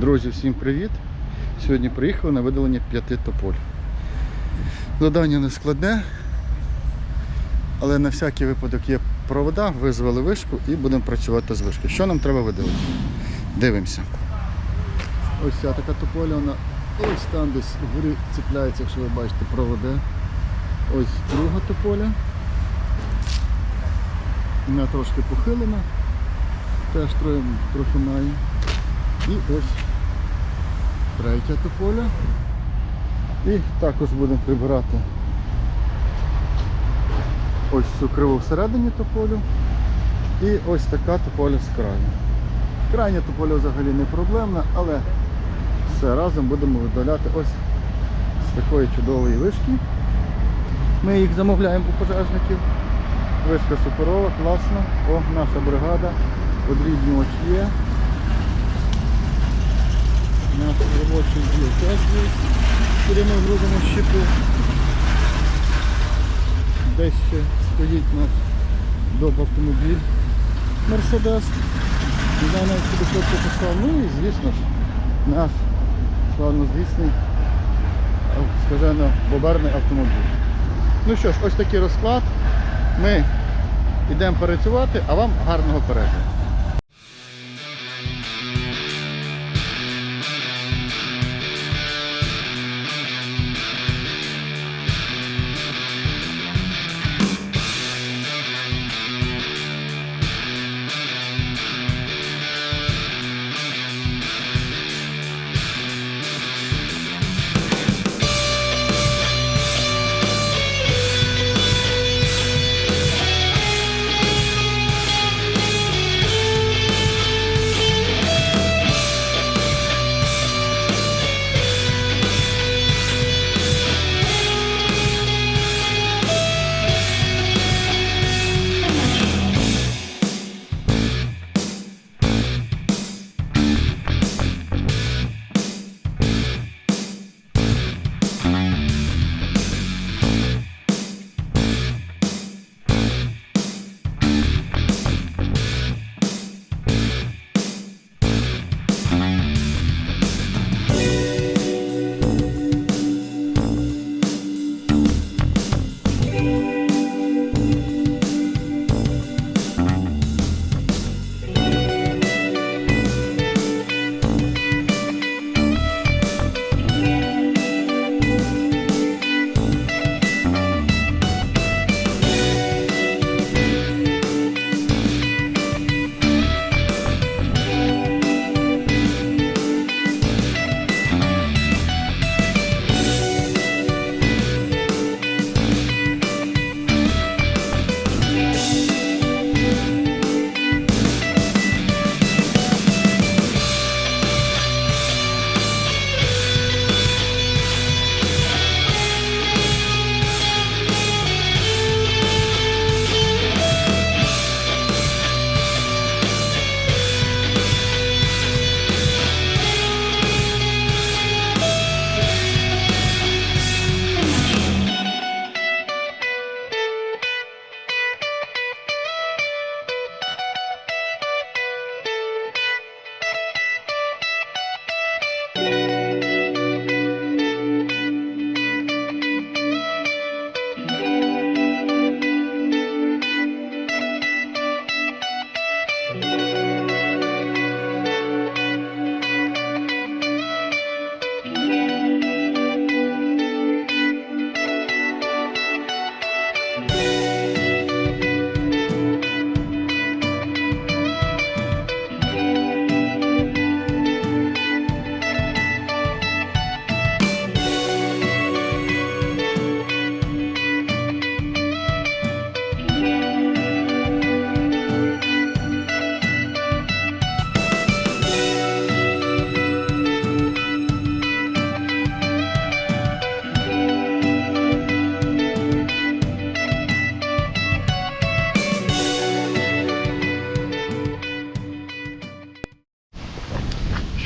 Друзі, всім привіт! Сьогодні приїхали на видалення п'яти тополь. Завдання не складне, але на всякий випадок є провода, визвали вишку і будемо працювати з вишки. Що нам треба видалити? Дивимося. Ось ця така тополя, вона ось там десь вгорі цепляється, якщо ви бачите, проводи. Ось друга тополя. Вона трошки похилена, теж трохи має. І ось третя тополя. І також будемо прибирати ось цю криву всередині тополю. І ось така тополя з краю. Крайня тополя взагалі не проблемна, але все разом будемо видаляти ось з такої чудової вишки. Ми їх замовляємо у пожежників. Вишка суперова, класна. О, наша бригада. Подрібнювач є. Наш робочий діл теж є. Беремо грудимо щиту. Десь ще стоїть наш доп автомобіль Мерседес. Не знаю куди хлопці послав. Ну і звісно ж наш славнозвісний ав- скажено боберний автомобіль. Ну що ж, ось такий розклад. Ми йдемо працювати, а вам гарного перегляду.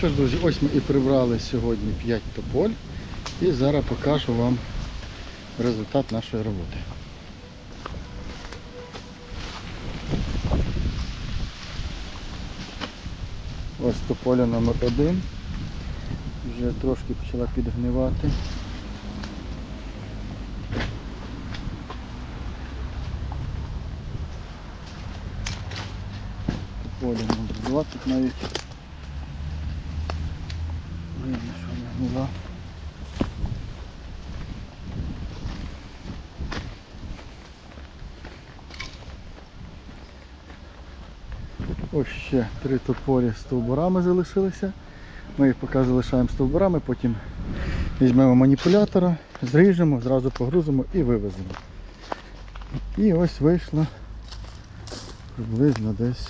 Що ж, друзі, ось ми і прибрали сьогодні 5 тополь. І зараз покажу вам результат нашої роботи. Ось тополя номер один. Вже трошки почала підгнивати. Поле можна була тут навіть. Що. Ось ще три топорі з стовбурами залишилися. Ми їх поки залишаємо стовбурами, потім візьмемо маніпулятора, зріжемо, зразу погрузимо і вивеземо. І ось вийшло приблизно десь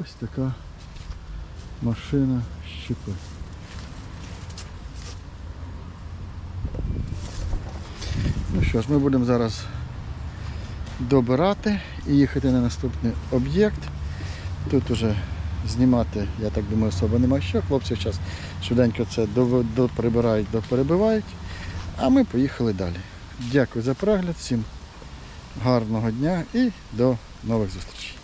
ось така машина щепи. Ну що ж, ми будемо зараз добирати і їхати на наступний об'єкт. Тут уже знімати, я так думаю, особо нема що. Хлопці зараз швиденько це доприбирають, доперебивають. А ми поїхали далі. Дякую за перегляд, всім гарного дня і до нових зустрічей.